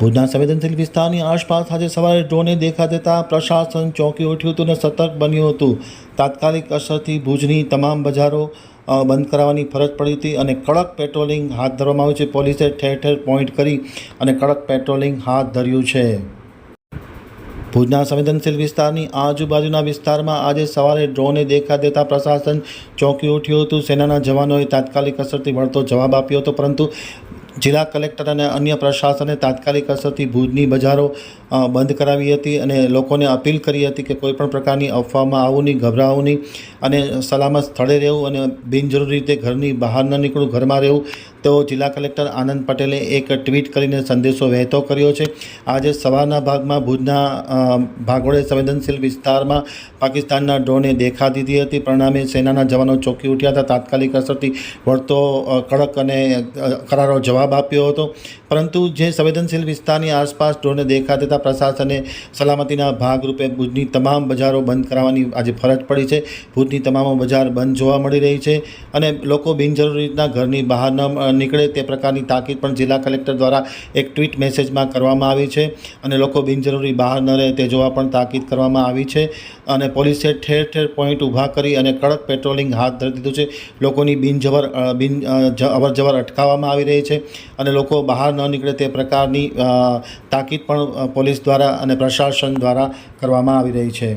ભુજના સંવેદનશીલ વિસ્તારની આસપાસ આજે સવારે ડ્રોને દેખા દેતા પ્રશાસન ચોંકી ઉઠ્યું હતું અને સતર્ક બન્યું હતું તાત્કાલિક અસરથી ભુજની તમામ બજારો બંધ કરાવવાની ફરજ પડી હતી અને કડક પેટ્રોલિંગ હાથ ધરવામાં આવ્યું છે. પોલીસે ઠેર ઠેર પોઈન્ટ કરી અને કડક પેટ્રોલિંગ હાથ ધર્યું છે. ભુજના સંવેદનશીલ વિસ્તારની આજુબાજુના વિસ્તારમાં આજે સવારે ડ્રોને દેખા દેતા પ્રશાસન ચોંકી ઉઠ્યું હતું. સેનાના જવાનોએ તાત્કાલિક અસરથી વળતો જવાબ આપ્યો હતો, પરંતુ જિલ્લા કલેક્ટર અને અન્ય પ્રશાસને તાત્કાલિક અસરથી ભુજની બજારો બંધ કરાવી હતી અને લોકોને અપીલ કરી હતી કે કોઈપણ પ્રકારની અફવામાં આવું નહીં, ગભરાવું નહીં અને સલામત સ્થળે રહેવું અને બિનજરૂરી રીતે ઘરની બહાર ન નીકળવું, ઘરમાં રહેવું. તો જિલ્લા કલેક્ટર આનંદ પટેલે એક ટ્વીટ કરીને સંદેશો વહેતો કર્યો છે. આજે સવારના ભાગમાં ભુજના ભાગોળે સંવેદનશીલ વિસ્તારમાં પાકિસ્તાનના ડ્રોને દેખા દીધી હતી. પરિણામે સેનાના જવાનો ચોંકી ઉઠ્યા હતા. તાત્કાલિક અસરથી વળતો કડક અને કરારો જવાબ આપ્યો હતો. પરંતુ જે સંવેદનશીલ વિસ્તારની આસપાસ ડ્રોનને દેખા દેતા પ્રશાસને સલામતીના ભાગરૂપે ભુજની તમામ બજારો બંધ કરાવવાની આજે ફરજ પડી છે. ભુજની તમામ બજાર બંધ જોવા મળી રહી છે અને લોકો બિનજરૂરી રીતના ઘરની બહાર ન નીકળે તે પ્રકારની તાકીદ પણ જિલ્લા કલેક્ટર દ્વારા એક ટ્વીટ મેસેજમાં કરવામાં આવી છે અને લોકો બિનજરૂરી બહાર ન રહે તે જોવા પણ તાકીદ કરવામાં આવી છે અને પોલીસે ઠેર ઠેર પોઈન્ટ ઊભા કરી અને કડક પેટ્રોલિંગ હાથ ધરી દીધું છે. લોકોની બિનજવર બિન અવર જવર અટકાવવામાં આવી રહી છે. અને લોકો બહાર ન નીકળે તે પ્રકારની તાકીદ પણ પોલીસ દ્વારા અને પ્રશાસન દ્વારા કરવામાં આવી રહી છે.